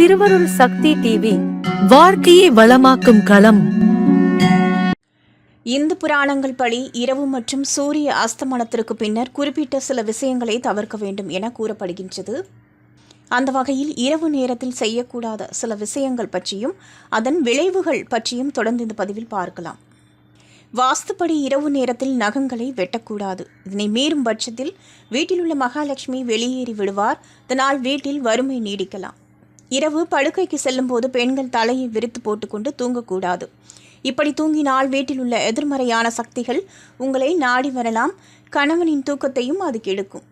திருவருள் சக்தி டிவி வாழ்க்கையை வளமாக்கும் களம். இந்து புராணங்கள் படி இரவு மற்றும் சூரிய அஸ்தமனத்திற்கு பின்னர் குறிப்பிட்ட சில விஷயங்களை தவிர்க்க வேண்டும் என கூறப்படுகின்றது. அந்த வகையில் இரவு நேரத்தில் செய்யக்கூடாத சில விஷயங்கள் பற்றியும் அதன் விளைவுகள் பற்றியும் தொடர்ந்து இந்த பதிவில் பார்க்கலாம். வாஸ்துப்படி இரவு நேரத்தில் நகங்களை வெட்டக்கூடாது. இதனை மீறும் பட்சத்தில் வீட்டில் உள்ள மகாலட்சுமி வெளியேறி விடுவார். இதனால் வீட்டில் வறுமை நீடிக்கலாம். இரவு படுக்கைக்கு செல்லும்போது பெண்கள் தலையை விரித்து போட்டுக்கொண்டு தூங்கக்கூடாது. இப்படி தூங்கினால் வீட்டில் உள்ள எதிர்மறையான சக்திகள் உங்களை நாடி வரலாம். கணவனின் தூக்கத்தையும் அது கெடுக்கும்.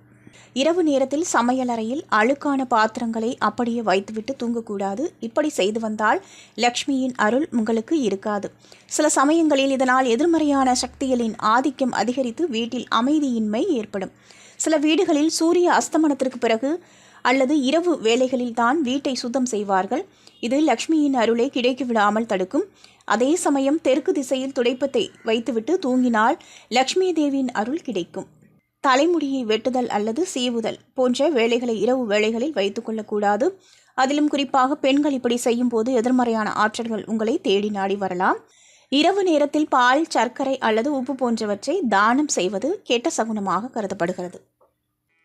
இரவு நேரத்தில் சமையலறையில் அழுக்கான பாத்திரங்களை அப்படியே வைத்துவிட்டு தூங்கக்கூடாது. இப்படி செய்து வந்தால் லக்ஷ்மியின் அருள் உங்களுக்கு இருக்காது. சில சமயங்களில் இதனால் எதிர்மறையான சக்திகளின் ஆதிக்கம் அதிகரித்து வீட்டில் அமைதியின்மை ஏற்படும். சில வீடுகளில் சூரிய அஸ்தமனத்திற்கு பிறகு அல்லது இரவு வேலைகளில் தான் வீட்டை சுத்தம் செய்வார்கள். இது லக்ஷ்மியின் அருளை கிடைக்க விடாமல் தடுக்கும். அதே சமயம் தெற்கு திசையில் துடைப்பத்தை வைத்துவிட்டு தூங்கினால் லக்ஷ்மி தேவியின் அருள் கிடைக்கும். தலைமுடியை வெட்டுதல் அல்லது சீவுதல் போன்ற வேலைகளை இரவு வேளைகளில் வைத்துக்கொள்ளக்கூடாது அதிலும் குறிப்பாக பெண்கள் இப்படி செய்யும் போது எதிர்மறையான ஆற்றல்கள் உங்களை தேடி நாடி வரலாம். இரவு நேரத்தில் பால் சர்க்கரை அல்லது உப்பு போன்றவற்றை தானம் செய்வது கெட்ட சகுனமாக கருதப்படுகிறது.